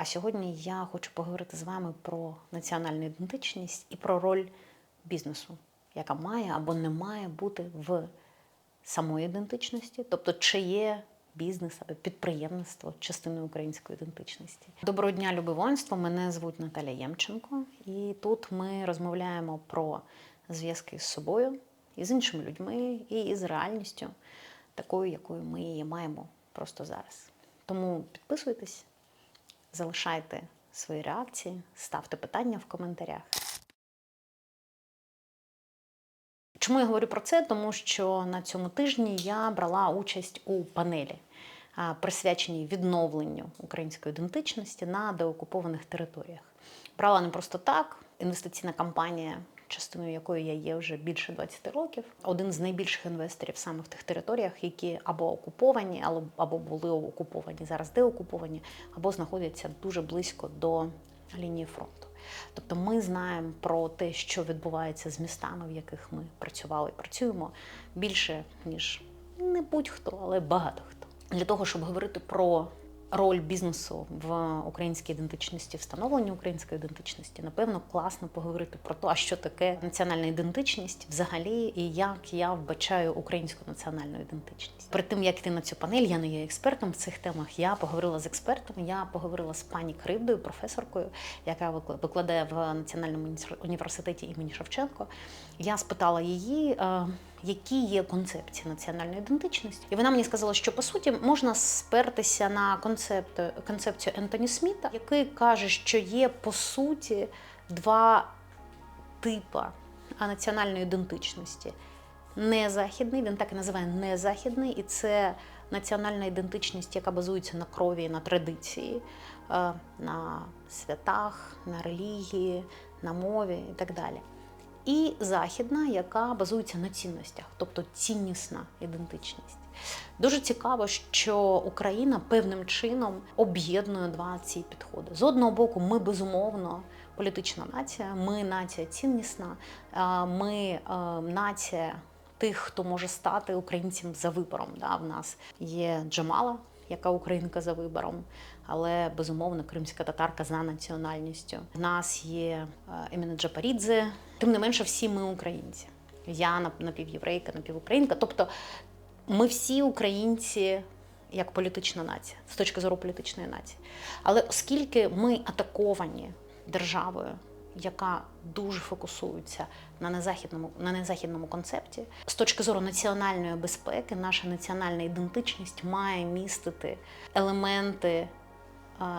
А сьогодні я хочу поговорити з вами про національну ідентичність і про роль бізнесу, яка має або не має бути в самої ідентичності, тобто чи є бізнес або підприємництво частиною української ідентичності. Доброго дня, любивонство! Мене звуть Наталя Ємченко, і тут ми розмовляємо про зв'язки з собою і з іншими людьми, і з реальністю, такою, якою ми її маємо просто зараз. Тому підписуйтесь, залишайте свої реакції, ставте питання в коментарях. Чому я говорю про це? Тому що на цьому тижні я брала участь у панелі, присвяченій відновленню української ідентичності на деокупованих територіях. Брала не просто так, інвестиційна кампанія, частиною якої я є вже більше 20 років. Один з найбільших інвесторів саме в тих територіях, які або окуповані, або- або були окуповані, зараз деокуповані, або знаходяться дуже близько до лінії фронту. Тобто ми знаємо про те, що відбувається з містами, в яких ми працювали і працюємо більше, ніж не будь-хто, але багато хто. Для того, щоб говорити про роль бізнесу в українській ідентичності, встановленні української ідентичності, напевно, класно поговорити про те, а що таке національна ідентичність взагалі, і як я вбачаю українську національну ідентичність. Перед тим як йти на цю панель, я не є експертом в цих темах. Я поговорила з експертом. Я поговорила з пані Кривдою, професоркою, яка викла- викладає в Національному універс- університеті імені Шевченко. Я спитала її, е, які є концепції національної ідентичності, і вона мені сказала, що по суті можна спертися на концепт, концепцію Ентоні Сміта, який каже, що є по суті два типа а, національної ідентичності. Незахідний, він так і називає незахідний, і це національна ідентичність, яка базується на крові, на традиції, е, на святах, на релігії, на мові і так далі. І західна, яка базується на цінностях, тобто ціннісна ідентичність. Дуже цікаво, що Україна певним чином об'єднує два ці підходи. З одного боку, ми безумовно політична нація, ми нація ціннісна, е, ми е, нація тих, хто може стати українцем за вибором. Да? В нас є Джамала, яка українка за вибором, але безумовно кримська татарка за національністю. В нас є Еміна Джапарідзе. Тим не менше, всі ми українці. Я напівєврейка, напівукраїнка. Тобто ми всі українці як політична нація, з точки зору політичної нації. Але оскільки ми атаковані державою, яка дуже фокусується на незахідному, на незахідному концепті, з точки зору національної безпеки, наша національна ідентичність має містити елементи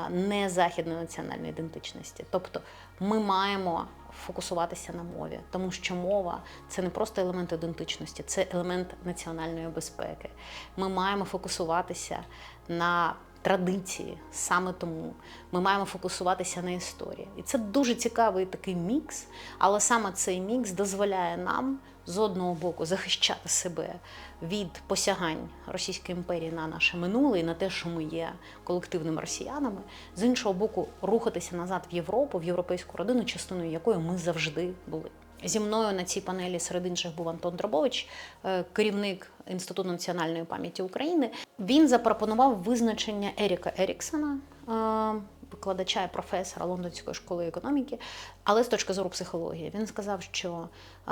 незахідної національної ідентичності. Тобто ми маємо фокусуватися на мові, тому що мова це не просто елемент ідентичності, це елемент національної безпеки. Ми маємо фокусуватися на традиції, саме тому ми маємо фокусуватися на історії. І це дуже цікавий такий мікс, але саме цей мікс дозволяє нам з одного боку захищати себе від посягань Російської імперії на наше минуле і на те, що ми є колективними росіянами, з іншого боку, рухатися назад в Європу, в європейську родину, частиною якої ми завжди були. Зі мною на цій панелі серед інших був Антон Дробович, е, керівник Інституту національної пам'яті України. Він запропонував визначення Еріка Еріксона, е, викладача і професора Лондонської школи економіки, але з точки зору психології. Він сказав, що е,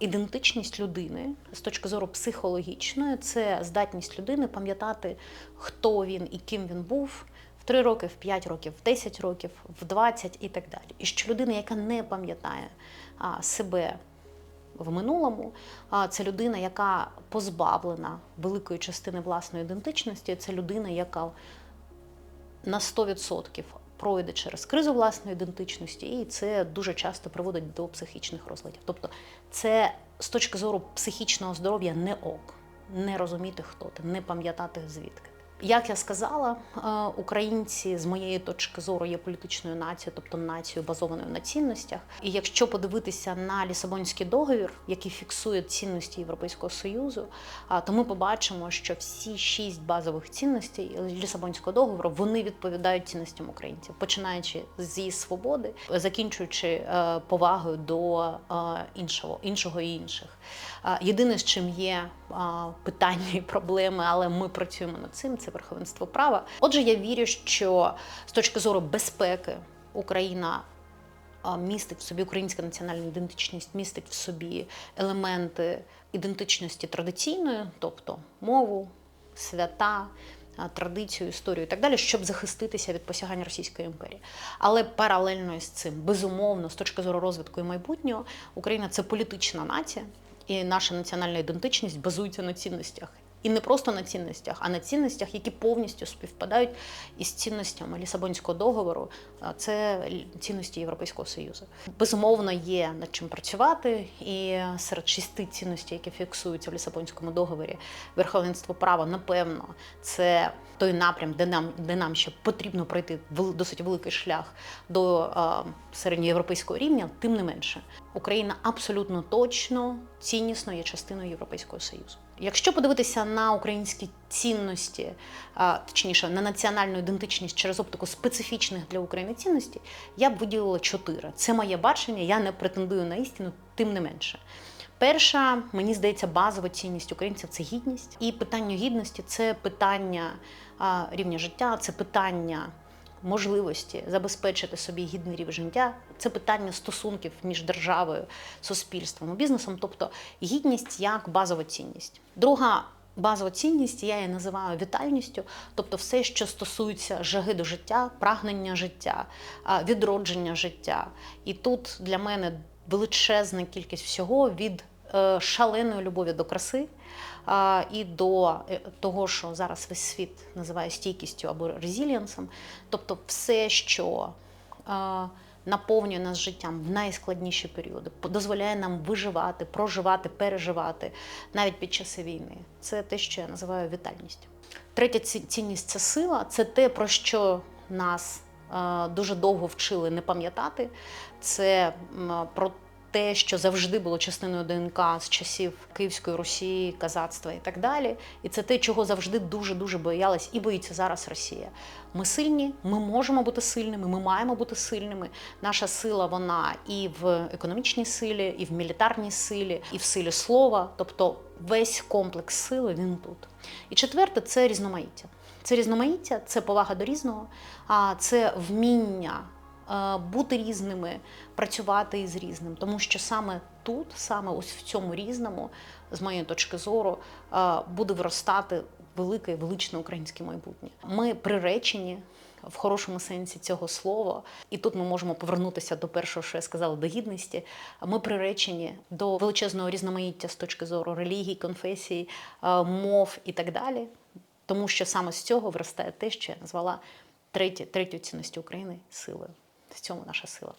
ідентичність людини з точки зору психологічної це здатність людини пам'ятати, хто він і ким він був. В 3 роки, в 5 років, в 10 років, в 20 і так далі. І що людина, яка не пам'ятає себе в минулому, це людина, яка позбавлена великої частини власної ідентичності, це людина, яка на 100% пройде через кризу власної ідентичності, і це дуже часто приводить до психічних розладів. Тобто, це з точки зору психічного здоров'я не ок, не розуміти, хто ти, не пам'ятати звідки. Як я сказала, е, українці з моєї точки зору є політичною нацією, тобто нацією базованою на цінностях. І якщо подивитися на Лісабонський договір, який фіксує цінності Європейського союзу, то ми побачимо, що всі шість базових цінностей Лісабонського договору вони відповідають цінностям українців, починаючи з її свободи, закінчуючи е, повагою до е, іншого, іншого і інших. Єдине, з чим є питання і проблеми, але ми працюємо над цим, це верховенство права. Отже, я вірю, що з точки зору безпеки Україна містить в собі українська національна ідентичність, містить в собі елементи ідентичності традиційної, тобто мову, свята, традицію, історію і так далі, щоб захиститися від посягань Російської імперії. Але паралельно із цим, безумовно, з точки зору розвитку і майбутнього, Україна це політична нація, і наша національна ідентичність базується на цінностях. І не просто на цінностях, а на цінностях, які повністю співпадають із цінностями Лісабонського договору. Це цінності Європейського Союзу. Безумовно, є над чим працювати, і серед шести цінностей, які фіксуються в Лісабонському договорі, верховенство права, напевно, це той напрям, де нам, де нам ще потрібно пройти досить великий шлях до середньоєвропейського рівня. Тим не менше, Україна абсолютно точно ціннісно є частиною Європейського Союзу. Якщо подивитися на українські цінності, точніше на національну ідентичність через оптику специфічних для України цінностей, я б виділила чотири. Це моє бачення, я не претендую на істину, тим не менше. Перша, мені здається, базова цінність українців це гідність. І питання гідності це питання рівня життя, це питання можливості забезпечити собі гідний рівень життя. Це питання стосунків між державою, суспільством і бізнесом, тобто гідність як базова цінність. Друга базова цінність я її називаю вітальністю, тобто все, що стосується жаги до життя, прагнення життя, відродження життя. І тут для мене величезна кількість всього від е, шаленої любові до краси і до е, того, що зараз весь світ називає стійкістю або резілієнсом, тобто все, що наповнює нас життям в найскладніші періоди, дозволяє нам виживати, проживати, переживати навіть під часи війни. Це те, що я називаю вітальністю. Третя цінність це сила, це те, про що нас е, дуже довго вчили не пам'ятати. Це про те, що завжди було частиною ДНК з часів Київської Русі, казацтва і так далі. І це те, чого завжди дуже дуже боялась і боїться зараз Росія. Ми сильні, ми можемо бути сильними, ми маємо бути сильними. Наша сила вона і в економічній силі, і в мілітарній силі, і в силі слова. Тобто весь комплекс сили він тут. І четверте це різноманіття. Це різноманіття, це повага до різного, а це вміння бути різними, працювати із різним. Тому що саме тут, саме ось в цьому різному, з моєї точки зору, е, буде виростати велике, величне українське майбутнє. Ми приречені. В хорошому сенсі цього слова, і тут ми можемо повернутися до першого, що я сказала, до гідності. Ми приречені до величезного різноманіття з точки зору релігій, конфесій, е, мов і так далі. Тому що саме з цього виростає те, що я назвала третє, третьою цінністю України силою. В цьому наша сила.